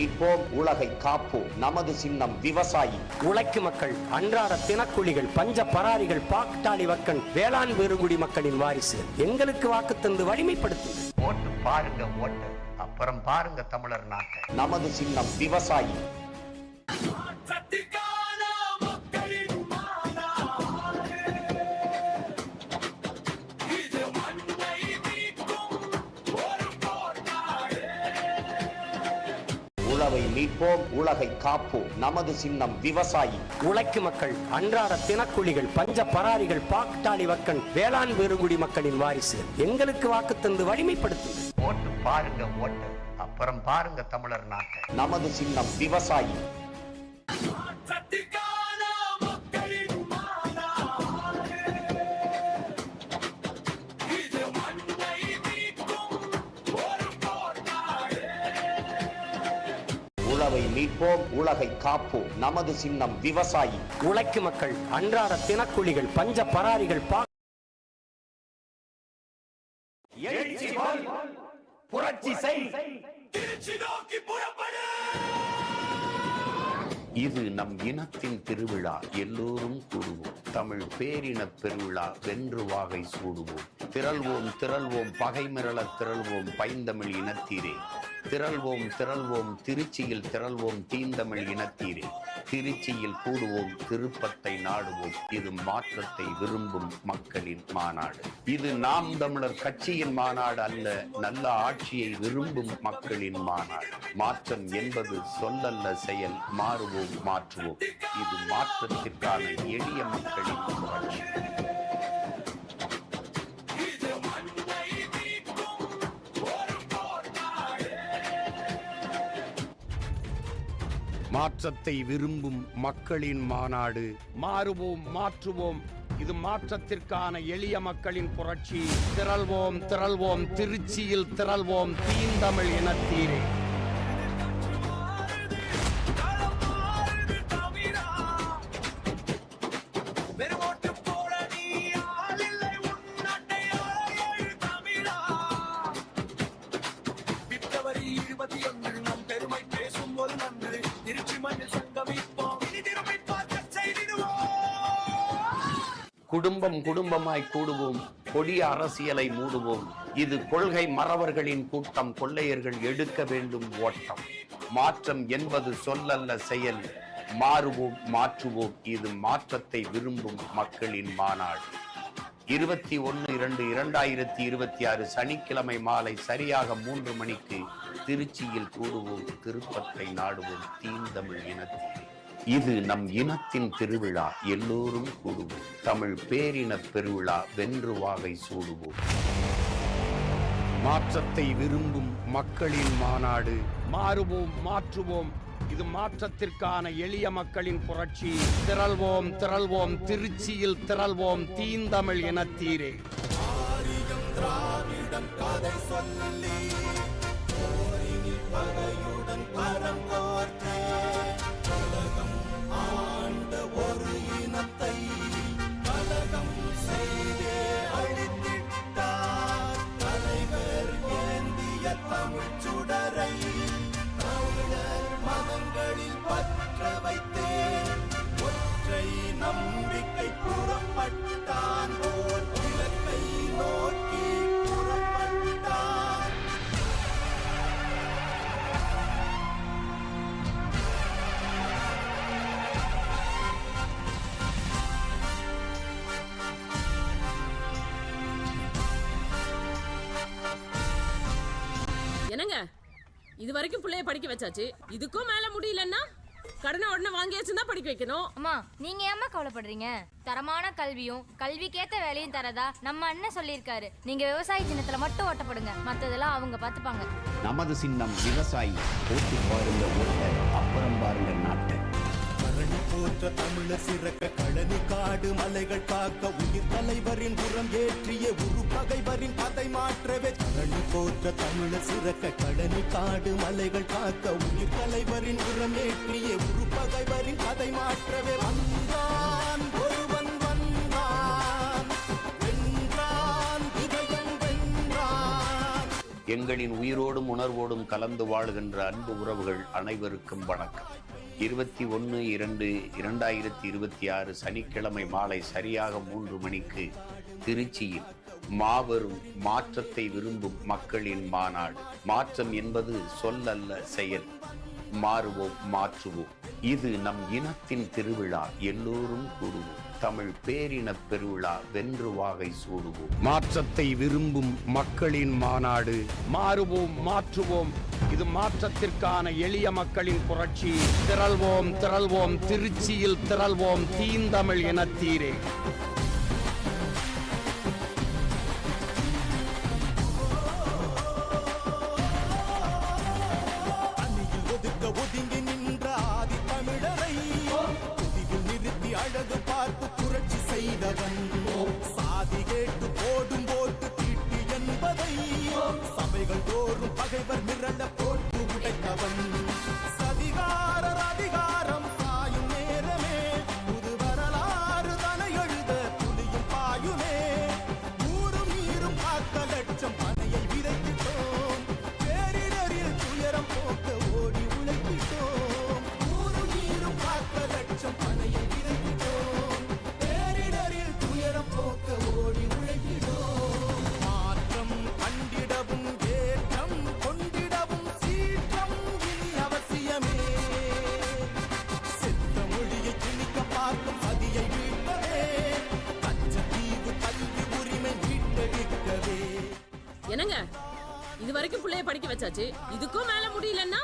மீட்போம் உலகை காப்போம் நமது சின்னம் விவசாயி. உழைக்கும் மக்கள் அன்றாட தினக்கூலிகள் பஞ்ச பராரிகள் பாக்டாளி வக்கன் வேளாண் பெருங்குடி மக்களின் வாரிசு. எங்களுக்கு வாக்கு தந்து வலிமைப்படுத்துங்கள் ஓட்டு பாருங்க ஓட்டு. அப்புறம் பாருங்க தமிழர் நாட்டை. நமது சின்னம் விவசாயி. உழவை மீட்போம் உலகை காப்போம். நமது சின்னம் விவசாயி. உழைக்கும் மக்கள் அன்றாட தினக்கூலிகள் பஞ்ச பராரிகள் பாக்டாளி வக்கன் வேளாண் பெருங்குடி மக்களின் வாரிசு எங்களுக்கு வாக்கு தந்து வலிமைப்படுத்துங்கள். ஓட்டு பாருங்க ஓட்டு. அப்புறம் பாருங்க தமிழர் நாட்டை. நமது சின்னம் விவசாயி. உழவை மீட்போம் உலகை காப்போம். நமது சின்னம் விவசாயி. உழைக்கும் மக்கள் அன்றாட தினக்கூலிகள் பஞ்ச பராரிகள் புரட்சி செய். இது நம் இனத்தின் திருவிழா. எல்லோரும் கூடுவோம். தமிழ் பேரினப் பெருவிழா வென்று வாகை சூடுவோம். திரள்வோம் திரள்வோம். பகை மிரள திரள்வோம். பைந்தமிழ் இனத்தீரே. திரள்வோம் திரள்வோம் திருச்சியில் திரள்வோம் தீந்தமிழ் இனத்தீரே திருச்சியில் கூடுவோம் திருப்பத்தை நாடுவோம். இது மாற்றத்தை விரும்பும் மக்களின் மாநாடு. இது நாம் தமிழர் கட்சியின் மாநாடு அல்ல நல்ல ஆட்சியை விரும்பும் மக்களின் மாநாடு. மாற்றம் என்பது சொல்லல்ல செயல் மாறுவோம் மாற்றுவோம். இது மாற்றத்திற்கான எளிய மக்களின் புரட்சி மாற்றத்தை விரும்பும் மக்களின் மாநாடு. மாறுவோம் மாற்றுவோம். இது மாற்றத்திற்கான எளிய மக்களின் புரட்சி. திரள்வோம் திரள்வோம். திருச்சியில் திரள்வோம். தீந்தமிழ் இனத்தீரே. குடும்பம் குடும்பமாய் கூடுவோம் கொடிய அரசியலை மூடுவோம். இது கொள்கை மறவர்களின் கூட்டம் கொள்ளையர்கள் எடுக்க வேண்டும் ஓட்டம். மாற்றம் என்பது சொல்லல்ல செயல். மாறுவோம் மாற்றுவோம். இது மாற்றத்தை விரும்பும் மக்களின் மாநாடு. இருபத்தி ஒன்று இரண்டு இரண்டாயிரத்தி இருபத்தி ஆறு சனிக்கிழமை மாலை சரியாக மூன்று மணிக்கு திருச்சியில் கூடுவோம் திருப்பத்தை நாடுவோம் தீந்தமிழ் இனத்தில் இது நம் இனத்தின் திருவிழா. எல்லோரும் கூடுவோம். தமிழ் பேரின பெருவிழா வென்று வாகை சூடுவோம். மாற்றத்தை விரும்பும் மக்களின் மாநாடு. மாறுவோம் மாற்றுவோம். இது மாற்றத்திற்கான எளிய மக்களின் புரட்சி. திரள்வோம் திரள்வோம். திருச்சியில் திரள்வோம். தீந்தமிழ் இனத்தீரே. நம்பிக்கை இது வரைக்கும் பிள்ளைய படிக்க வச்சாச்சு. இதுக்கும் மேல முடியலன்னா கடனை உடனே வாங்கியாச்சுன்னா படிக்க வைக்கணும். அம்மா நீங்க ஏம்மா கவலைப்படுறீங்க? தரமான கல்வியும் கல்விக்கேத்த வேலையும் தரதா நம்ம அண்ணன் சொல்லியிருக்காரு. நீங்க விவசாய சின்னத்துல மட்டும் ஓட்டப்படுங்க. மத்ததெல்லாம் அவங்க பாத்துப்பாங்க. நமது சின்னம் விவசாயி. ஓட்டு பாருங்க ஓட்ட அப்புறம் பாருங்க நாட்டை. போற்ற தமிழ சிறக்க கழனி காடு மலைகள் காக்க உயிர் தலைவரின் புறம் ஏற்றிய உரு பகைவரின் கதை மாற்றவே. கழனி போற்ற தமிழ சிறக்க கழனி காடு மலைகள் காக்க உயிர் தலைவரின் புறம் ஏற்றிய உரு பகைவரின் கதை மாற்றவே. வந்தான் ஒருவன் வந்தான் வென்றான் வென்றான். எங்களின் உயிரோடும் உணர்வோடும் கலந்து வாழ்கின்ற அன்பு உறவுகள் அனைவருக்கும் வணக்கம். இருபத்தி ஒன்று இரண்டு இரண்டாயிரத்தி இருபத்தி ஆறு சனிக்கிழமை மாலை சரியாக மூன்று மணிக்கு திருச்சியில் மாபெரும் மாற்றத்தை விரும்பும் மக்களின் மாநாடு. மாற்றம் என்பது சொல்லல்ல செயல். மாறுவோம் மாற்றுவோம். இது நம் இனத்தின் திருவிழா எல்லோரும் கூடுவோம் தமிழ் பேரினப் பெருவிழா வென்று வாகை சூடுவோம். மாற்றத்தை விரும்பும் மக்களின் மாநாடு மாறுவோம் மாற்றுவோம். இது மாற்றத்திற்கான எளிய மக்களின் புரட்சி. திரள்வோம் திரள்வோம் திருச்சியில் திரள்வோம் தீந்தமிழ் என தீரே என்னங்க? இது வரைக்கும் பிள்ளைய படிக்க வச்சாச்சு. இதுக்கும் மேல முடியலன்னா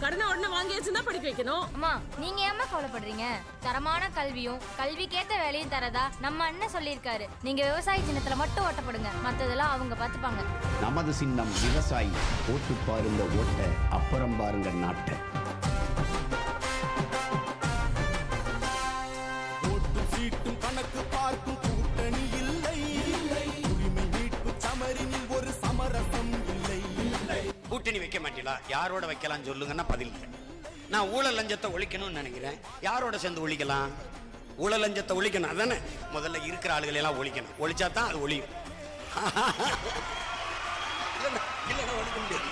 கடனை உடனே வாங்கியாச்சுன்னா படிக்க வைக்கணும். அம்மா நீங்க ஏம்மா கவலைப்படுறீங்க? தரமான கல்வியும் கல்விக்கேத்த வேலையும் தரதா நம்ம அண்ணன் சொல்லியிருக்காரு. நீங்க விவசாய சின்னத்துல மட்டும் ஓட்டப்படுங்க. மத்ததெல்லாம் அவங்க பாத்துப்பாங்க. நமது சின்னம் விவசாயி. ஓட்டு பாருங்க ஓட்ட அப்புறம் பாருங்க நாட்டை. கூட்டணி வைக்க மாட்டீங்களா? யாரோட வைக்கலாம் சொல்லுங்கன்னா பதில் நான் ஊழல் லஞ்சத்தை ஒழிக்கணும்னு நினைக்கிறேன். யாரோட சேர்ந்து ஒழிக்கலாம்? ஊழல் லஞ்சத்தை ஒழிக்கணும். அதானே? முதல்ல இருக்கிற ஆளுகளை எல்லாம் ஒழிக்கணும். ஒழிச்சா தான் அது ஒழியும். இல்லைன்னா ஒழிக்க முடியாது.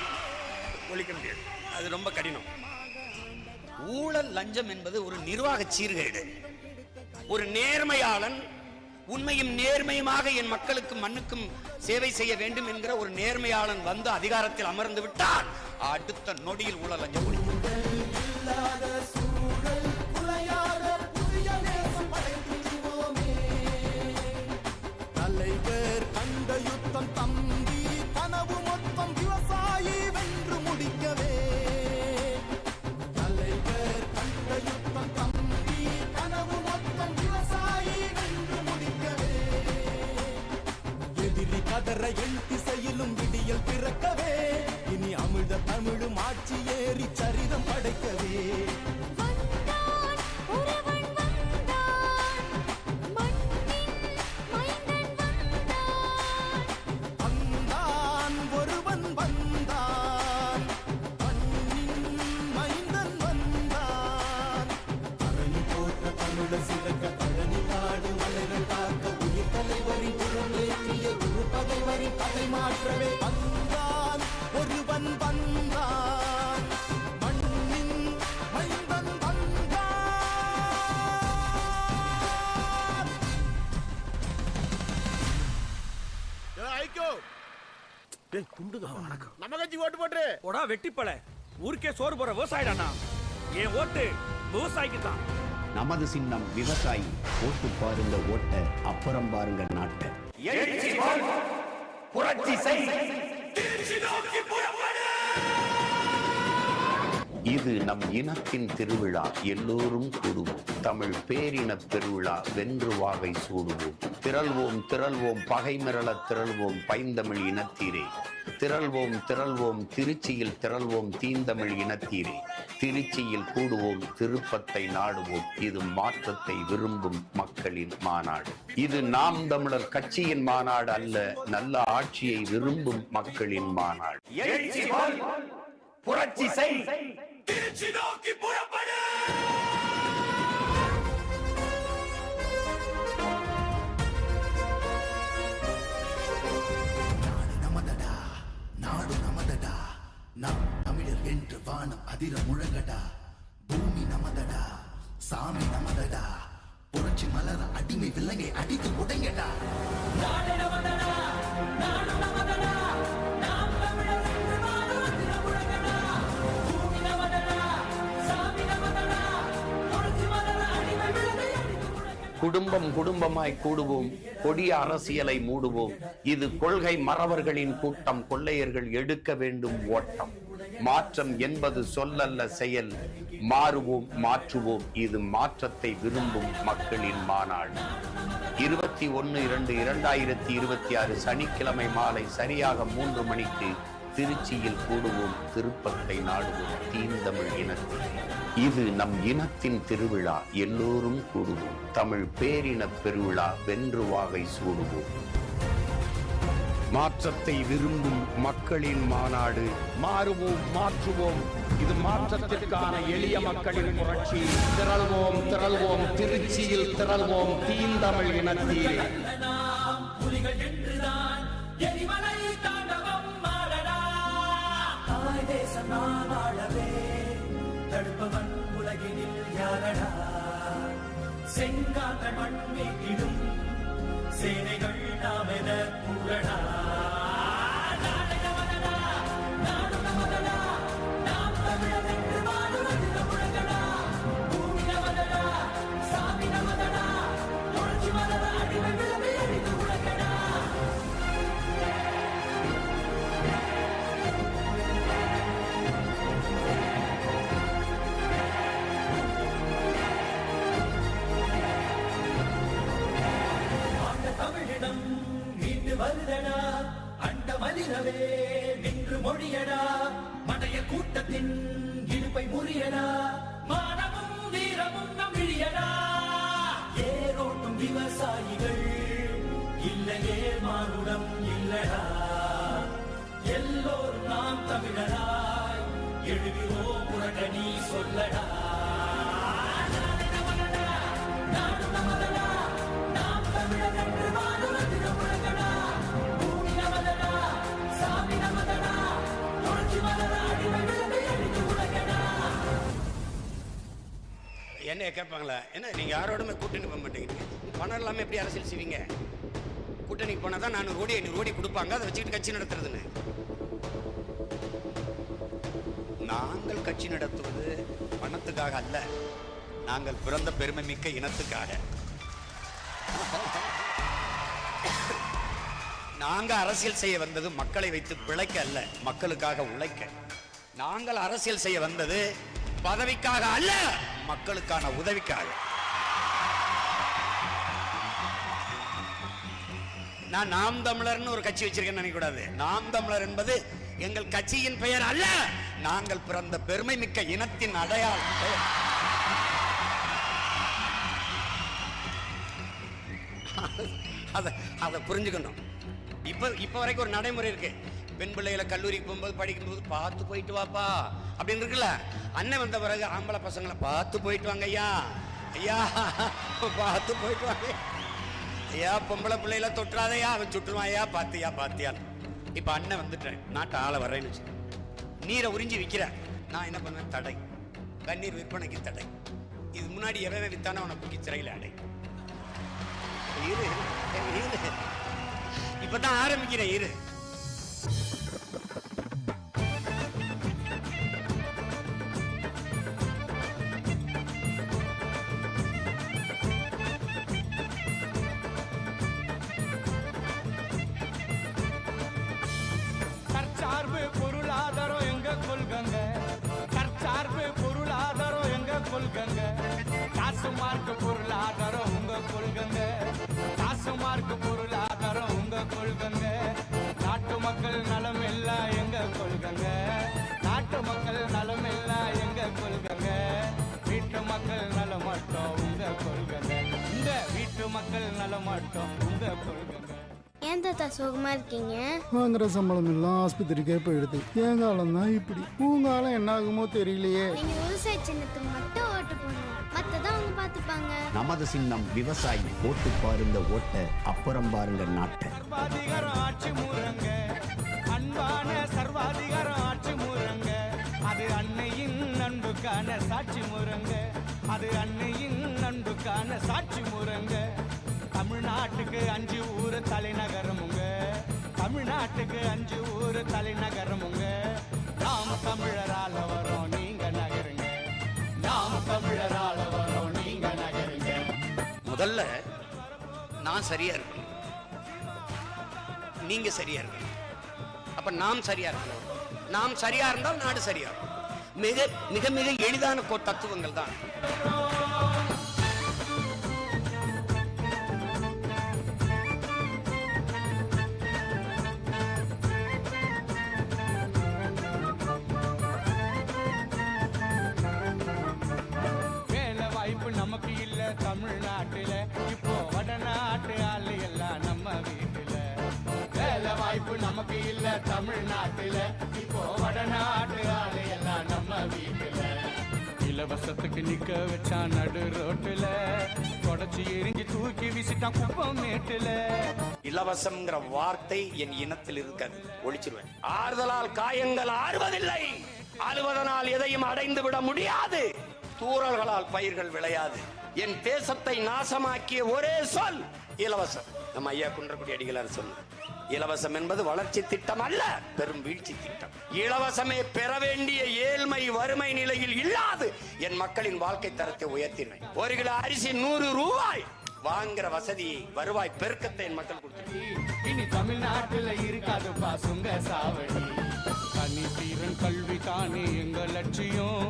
ஒழிக்க முடியாது. அது ரொம்ப கடினம். ஊழல் லஞ்சம் என்பது ஒரு நிர்வாக சீர்கேடு. ஒரு நேர்மையாளன் உண்மையும் நேர்மையுமாக என் மக்களுக்கும் மண்ணுக்கும் சேவை செய்ய வேண்டும் என்கிற ஒரு நேர்மையாளன் வந்து அதிகாரத்தில் அமர்ந்து விட்டான். அடுத்த நொடியில் ஊழல் லஞ்சம் 날 열려 நம்ம கட்சி ஓட்டு போட்டு போடா வெட்டிப்பல ஊருக்கே சோறு போற விவசாயிடானா என் ஓட்டு விவசாயிக்கு தான் நமது சின்னம் விவசாயி. ஓட்டு பாருங்க ஓட்ட அப்புறம் பாருங்க நாட்டை. புரட்சி செய். இது நம் இனத்தின் திருவிழா. எல்லோரும் கூடுவோம். தமிழ் பேரின பெருவிழா வென்று வாகை சூடுவோம். திரள்வோம் திரள்வோம். பகை மிரள திரள்வோம். பைந்தமிழ் இனத்தீரே. திரள்வோம் திரள்வோம். திருச்சியில் திரள்வோம். தீந்தமிழ் இனத்தீரே. திருச்சியில் கூடுவோம். திருப்பத்தை நாடுவோம். இது மாற்றத்தை விரும்பும் மக்களின் மாநாடு. இது நாம் தமிழர் கட்சியின் மாநாடு அல்ல. நல்ல ஆட்சியை விரும்பும் மக்களின் மாநாடு. புரட்சி செய். திருச்சி நோக்கி புறப்படு. நாம் தமிழர் என்று வானம் அதிர முழங்கடா. பூமி நமதடா சாமி நமதடா. புரட்சி மலர அடிமை வில்லங்கை அடித்து உடையடா நமதடா. குடும்பம் குடும்பமாய் கூடுவோம். கொடிய அரசியலை மூடுவோம். இது கொள்கை மறவர்களின் கூட்டம். கொள்ளையர்கள் எடுக்க வேண்டும் ஓட்டம். மாற்றம் என்பது சொல்லல்ல செயல். மாறுவோம் மாற்றுவோம். இது மாற்றத்தை விரும்பும் மக்களின் மாநாடு. இருபத்தி ஒன்று இரண்டு இரண்டாயிரத்தி இருபத்தி ஆறு சனிக்கிழமை மாலை சரியாக மூன்று மணிக்கு திருச்சியில் கூடுவோம் திருப்பத்தை நாடுவோம் தீந்தமிழ் இனத்தில். இது நம் இனத்தின் திருவிழா எல்லோரும் கூடுவோம். தமிழ் பேரினப் பெருவிழா வென்று வாகை சூடுவோம். மாற்றத்தை விரும்பும் மக்களின் மாநாடு மாறுவோம் மாற்றுவோம். இது மாற்றத்திற்கான எளிய மக்களின் புரட்சி. திரள்வோம் திரள்வோம் திருச்சியில் திரள்வோம் தீந்தமிழ் இனத்தில். நான் இனத்தீரே தடுப்பவன் உலகினில் யாரடா? செங்காந்த மண் மீட்டிடும் சேனைகள் நாம் என கூறடா. விவசாயிகள். இல்லையே மானுடம் இல்லடா. எல்லோரும் நாம் தமிழராய். எழுகிறோம் புரட்ட நீ சொல்லடா. என்ன கேட்பாங்களா? என்ன நீங்க யாரோடுமே கூட்டணி போக மாட்டேங்கிறீங்க? பணம் இல்லாமல் எப்படி அரசியல் செய்வீங்க? கூட்டணிக்கு போனால் தான் நானூறு கோடி ஐநூறு கோடி கொடுப்பாங்க. அதை வச்சுக்கிட்டு கட்சி நடத்துறதுன்னு. நாங்கள் கட்சி நடத்துவது பணத்துக்காக அல்ல. நாங்கள் பிறந்த பெருமை மிக்க இனத்துக்காக. நாங்க அரசியல் செய்ய வந்தது மக்களை வைத்து பிழைக்க அல்ல மக்களுக்காக உழைக்க. நாங்கள் அரசியல் செய்ய வந்தது பதவிக்காக அல்ல மக்களுக்கான உதவிக்காக. நான் நாம் தமிழர்னு ஒரு கட்சி வச்சிருக்கேன்னு நினைக்கக்கூடாது. நாம் தமிழர் என்பது எங்கள் கட்சியின் பெயர் அல்ல. நாங்கள் பிறந்த பெருமை மிக்க இனத்தின் அடையாளம். பெயர். அதை அதை புரிஞ்சுக்கணும். இப்போ இப்போ வரைக்கும் ஒரு நடைமுறை இருக்கு. பெண் பிள்ளைகளை கல்லூரிக்கு போகும்போது படிக்கும்போது பார்த்து போயிட்டு வாப்பா. அப்படின்னு இருக்குல்ல? அண்ணன் வந்த பிறகு ஆம்பளை பசங்களை பார்த்து போயிட்டு வாங்க ஐயா. ஐயா பார்த்து போயிட்டு வாங்க. ஐயா பொம்பளை பிள்ளையில தொட்டுறாதையா அவன் சுட்டுருவான். ஐயா பாத்தியா பாத்தியா. இப்போ அண்ணன் வந்துட்டேன் நாட்டை ஆளை வர்றேன்னு வச்சு நீரை உறிஞ்சி விற்கிற நான் என்ன பண்ணுவேன்? தடை. தண்ணீர் விற்பனைக்கு தடை. இது முன்னாடி எவன் வித்தானே அவனை தூக்கி சிறையில் அடை. இரு இரு. இப்பதான் ஆரம்பிக்கிறேன் இரு. மக்கள் நலம் மட்டும் உங்க கொள்கங்க ஏன் தாத்தா சோகமா இருக்கீங்க? வாங்குற சம்பளம் எல்லாம் ஆஸ்பத்திரிக்கே போயிடுது. என் காலம் தான் இப்படி. உன் காலம் என்ன ஆகுமோ தெரியலையே. நீங்க விவசாய சின்னத்துக்கு மட்டும் ஓட்டு போடணும் மத்ததான் அவங்க பாத்துப்பாங்க. நமது சின்னம் விவசாயி ஓட்டு பாருங்க ஓட்ட அப்புறம் பாருங்க நாட்டை. சர்வாதிகாரம் ஆட்சி மூரங்க. அன்பான சர்வாதிகாரம் ஆட்சி மூரங்க. அது அன்னையின் கொள்கங்க அது அன்னையின் அன்புக்கான சாட்சி முறங்க தமிழ்நாட்டுக்கு அஞ்சு ஊர் தலைநகரமுங்க. தமிழ்நாட்டுக்கு அஞ்சு ஊர் தலைநகரமுங்க. நாம் தமிழரால வரோம் நீங்க நகருங்க. நாம் தமிழரால வரோம் நீங்க நகருங்க. முதல்ல நான் சரியா இருக்கணும். நீங்க சரியா இருக்கணும். அப்ப நாம் சரியா இருக்கணும். நாம் சரியா இருந்தால் நாடு சரியா இருக்கும் மிக மிக மிக எளிதான தத்துவங்கள் தான். தமிழ்நாட்டுல இப்போ வடநாட்டு ஆளு எல்லாம் நம்ம வீட்டுல. இலவசத்துக்கு நிக்க வச்சா நடு ரோட்டுல தொடச்சி எரிஞ்சு தூக்கி வீசிட்டான் குப்பம் மேட்டுல. இலவசம்ங்கிற வார்த்தை என் இனத்தில் இருக்காது ஒழிச்சிருவேன். ஆறுதலால் காயங்கள் ஆறுவதில்லை. அழுவதனால் எதையும் அடைந்து விட முடியாது. தூறல்களால் பயிர்கள் விளையாது. என் தேசத்தை நாசமாக்கிய ஒரே சொல் இலவசம். நம்ம ஐயா குன்றக்குடி அடிகளார் சொன்ன இலவசம் என்பது வளர்ச்சி திட்டம் அல்ல பெரும் வீழ்ச்சி திட்டம். இலவசமே பெற வேண்டிய ஏழ்மை வறுமை நிலையில் இல்லாது என் மக்களின் வாழ்க்கை தரத்தை உயர்த்தினேன். ஒரு கிலோ அரிசி நூறு ரூபாய் வாங்குற வசதி வருவாய் பெருக்கத்தை என் மக்கள் கொடுத்து இனி தமிழ்நாட்டில் இருக்காது பாசுங்க சாவடி. தனி தீரன் கல்வி தானே எங்க லட்சியம்.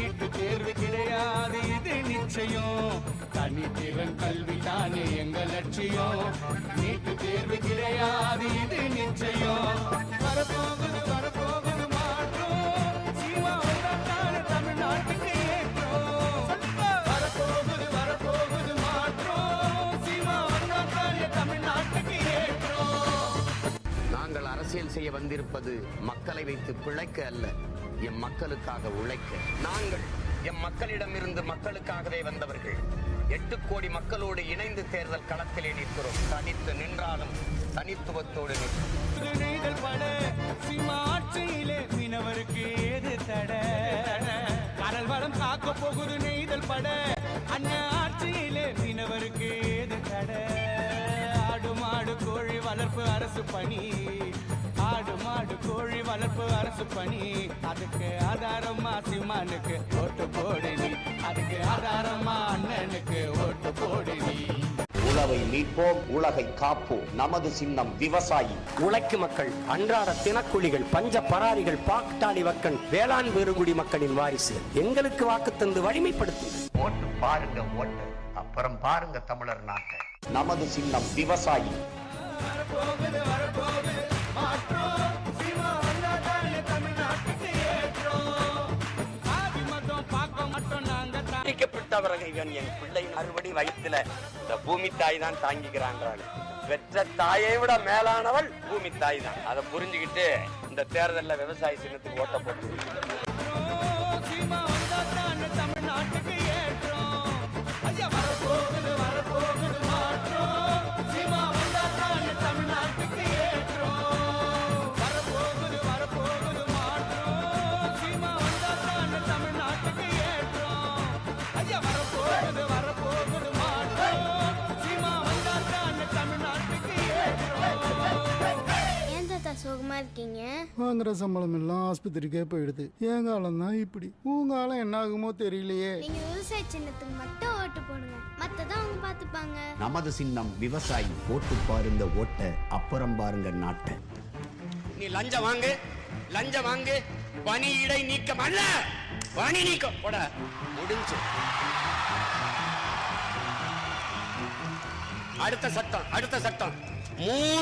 நீட்டு தேர்வு கிடையாது இது நிச்சயம். தனித்திறன் கல்வி தானே எங்க லட்சியம். நீட்டு தேர்வு கிடையாது இது நிச்சயம். வரப்போகுது வரப்போகுது மாற்றம். சீமா வந்தாத்தானே தமிழ்நாட்டுக்கு வரப்போகுது வரப்போகுது மாற்றம். சீமா வந்தாத்தானே தமிழ்நாட்டுக்கு நாங்கள் அரசியல் செய்ய வந்திருப்பது மக்களை வைத்து பிழைக்க அல்ல. எம் மக்களுக்காக உழைக்க நாங்கள் எம் மக்களிடமிருந்து மக்களுக்காகவே வந்தவர்கள். எட்டு கோடி மக்களோடு இணைந்து தேர்தல் களத்திலே நிற்கிறோம். தனித்து நின்றாலும் தனித்துவத்தோடு நிற்கிறோம். மீனவருக்கு ஏது தட? கடல் வளம் காக்க போகுது நெய்தல் பட அண்ணன் ஆட்சியிலே மீனவருக்கு ஏது தட? ஆடு மாடு கோழி வளர்ப்பு அரசு பணி ஆடு மாடு கோழி வளர்ப்பு அரசு பணி. அதுக்கு ஆதாரமா சிம்மானுக்கு ஓட்டு போடு நீ. அதுக்கு ஆதாரமா அண்ணனுக்கு ஓட்டு போடு நீ. உழவை மீட்போம் உலகை காப்போம். நமது சின்னம் விவசாயி. உழைக்கும் மக்கள் அன்றாட தினக்கூலிகள் பஞ்ச பராரிகள் பாக்டாளி வக்கன் வேளாண் பெருங்குடி மக்களின் வாரிசு எங்களுக்கு வாக்கு தந்து வலிமைப்படுத்துங்கள் ஓட்டு பாருங்க ஓட்டு. அப்புறம் பாருங்க தமிழர் நாட்டை. நமது சின்னம் விவசாயி. வரப்போகுது வரப்போகுது. மாற்றம் சீமா என் பிள்ளை மறுபடி வயிற்றுல இந்த பூமி தாய் தான் தாங்கிக்கிறாங்கிறாங்க பெற்ற தாயை விட மேலானவள் பூமி தாய் தான். அதை புரிஞ்சுக்கிட்டு இந்த தேர்தலில் விவசாய சின்னத்துக்கு ஓட்ட போட்டு இருக்கீங்க? வாங்குற சம்பளம் எல்லாம் ஆஸ்பத்திரிக்கே போயிடுது. என் காலம் தான் இப்படி. உன் காலம் என்ன ஆகுமோ தெரியலையே. நீங்க விவசாய சின்னத்துக்கு மட்டும் ஓட்டு போடுங்க. மத்ததான் அவங்க பாத்துப்பாங்க. நமது சின்னம் விவசாயி ஓட்டு பாருங்க ஓட்ட அப்புறம் பாருங்க நாட்டை. நீ லஞ்சம் வாங்கு லஞ்சம் வாங்கு. பணியிடை நீக்கம் அல்ல. பணி நீக்கம். போட. முடிஞ்சு. அடுத்த சட்டம் அடுத்த சட்டம். மூணு